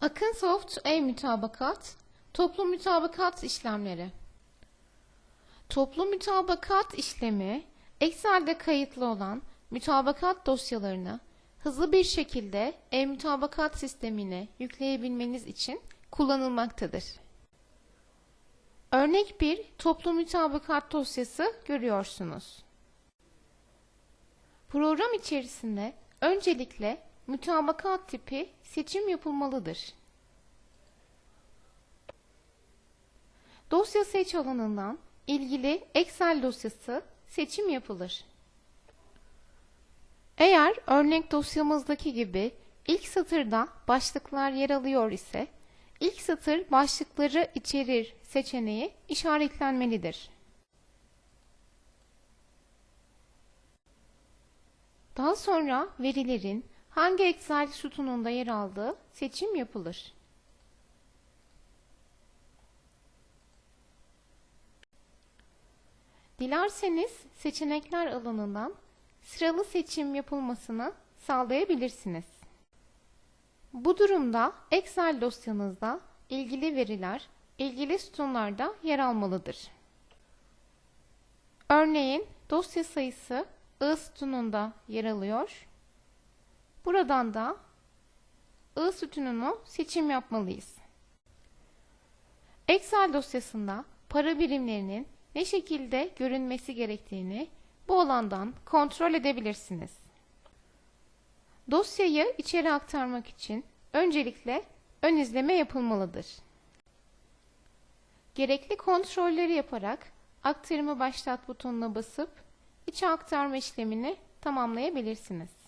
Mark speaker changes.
Speaker 1: Akın Soft e-mütabakat, toplu mütabakat işlemleri. Toplu mütabakat işlemi, Excel'de kayıtlı olan mütabakat dosyalarını hızlı bir şekilde e-mütabakat sistemine yükleyebilmeniz için kullanılmaktadır. Örnek bir toplu mütabakat dosyası görüyorsunuz. Program içerisinde öncelikle mütabakat tipi seçim yapılmalıdır. Dosya seç alanından ilgili Excel dosyası seçim yapılır. Eğer örnek dosyamızdaki gibi ilk satırda başlıklar yer alıyor ise ilk satır başlıkları içerir seçeneği işaretlenmelidir. Daha sonra verilerin hangi Excel sütununda yer aldığı seçim yapılır. Dilerseniz seçenekler alanından sıralı seçim yapılmasını sağlayabilirsiniz. Bu durumda Excel dosyanızda ilgili veriler ilgili sütunlarda yer almalıdır. Örneğin dosya sayısı I sütununda yer alıyor. Buradan da I sütununu seçim yapmalıyız. Excel dosyasında para birimlerinin ne şekilde görünmesi gerektiğini bu alandan kontrol edebilirsiniz. Dosyayı içeri aktarmak için öncelikle ön izleme yapılmalıdır. Gerekli kontrolleri yaparak aktarımı başlat butonuna basıp içe aktarma işlemini tamamlayabilirsiniz.